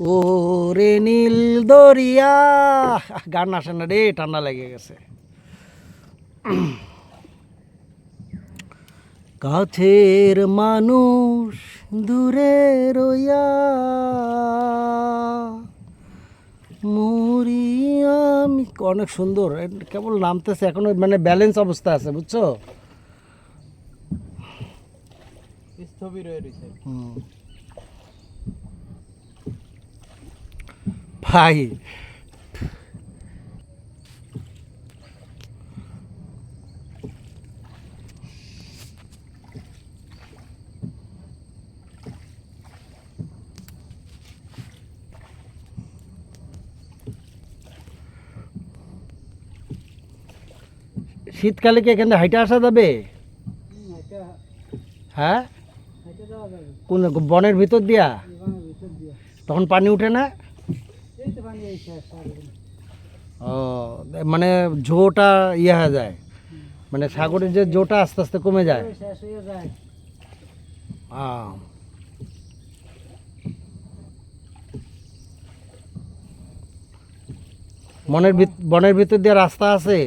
ও রে নীল দরিয়া। গান আসে না রে ঠান্ডা লেগে গেছে। কাছের মানুষ দূরে রইয়া মরি আমি অনেক সুন্দর। কেবল নামতেছে এখনও মানে ব্যালেন্স অবস্থা আছে বুঝছ? স্থবির রয়েছে হুম। ভাই শীতকালে কি এখানে হাইটা আসা যাবে হ্যাঁ কোন বনের ভিতর দিয়া তখন পানি উঠে না ও মানে জোটা ইয়ে হয়ে যায়। মানে সাগরের যে জোটা আস্তে আস্তে কমে যায়। আহ। বনের ভিতর দিয়ে রাস্তা আছে?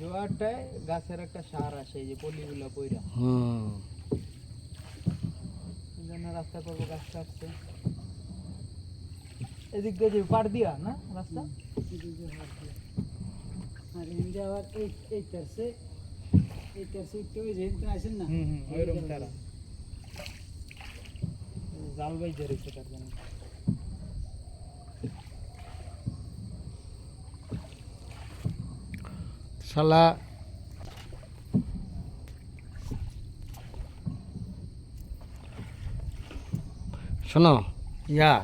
জোয়ারটায় গাছের একটা সার আসে যে পলিগুলো পইরা। হুম। জন্য রাস্তা করব গাছ কাটছে এদিক দিয়ে যে পার দিয়া না রাস্তা? হুম হুম ওইরকম তারা জাল বাইজে রয়েছে তার জন্য। শালা শোনো। ইয়া।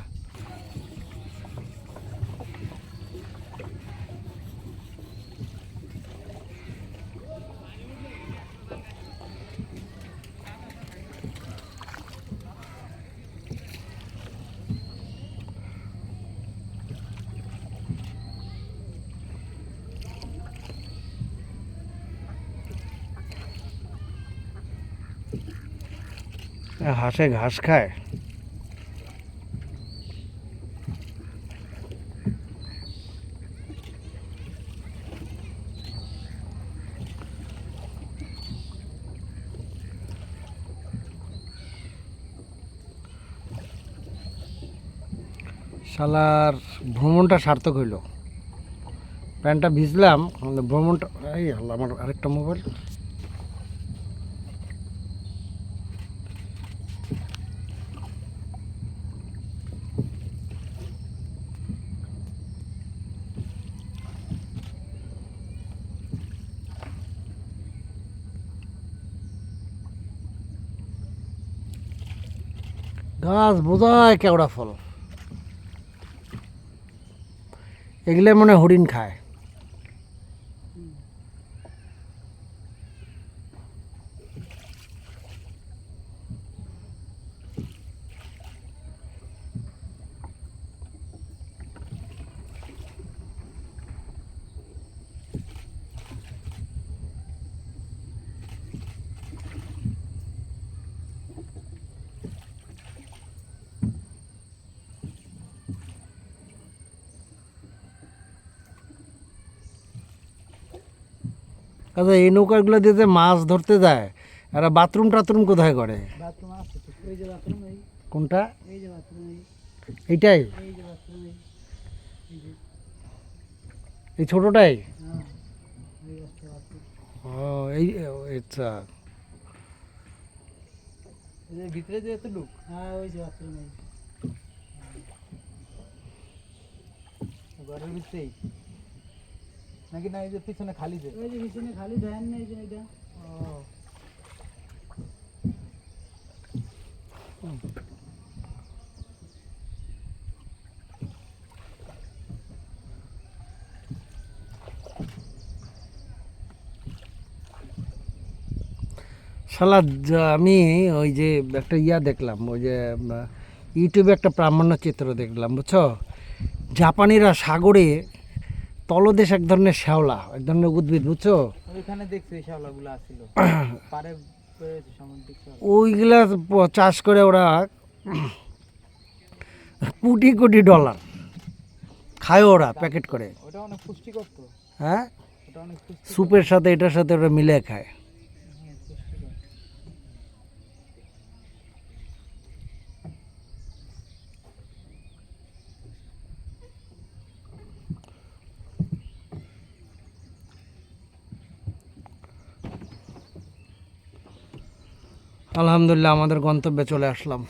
হাঁসে ঘাস খায়? শালার ভ্রমণটা সার্থক হইল। প্যান্টটা ভিজলাম ভ্রমণটা এই আল্লাহ, আমার আরেকটা মোবাইল। গাছ বোঝায় কেওড়া ফল। এগুলো মনে হরিণ খায়। আচ্ছা এই নৌকাগুলো দিয়ে যে মাছ ধরতে যায় এরা বাথরুম টাথরুম কোথায় করে? কোনটা? এই এই। এইটাই? এই ছোটোটাই? হ্যাঁ ও এই আচ্ছা। ভিতরে যে এত হ্যাঁ ওই যে বাথরুম ঘরের ভিতরেই। নাকি না এই যে পিছনে খালি যে ওই যে পিছনে খালি দেন না এই যে এটা। ও শালা আমি ওই যে একটা ইয়া দেখলাম ওই যে ইউটিউবে একটা প্রামাণ্য চিত্র দেখলাম বুঝছ? জাপানিরা সাগরে তলদেশ এক ধরনের শ্যাওলা এক ধরনের উদ্ভিদ বুঝছ? ওইখানে দেখছি শ্যাওলাগুলো পারে। ওইগুলা চাষ করে ওরা কোটি কোটি ডলার খায় ওরা প্যাকেট করে। হ্যাঁ? সুপের স্যুপের সাথে এটার সাথে ওরা মিলে খায়। আলহামদুলিল্লাহ আমাদের গন্তব্যে চলে আসলাম।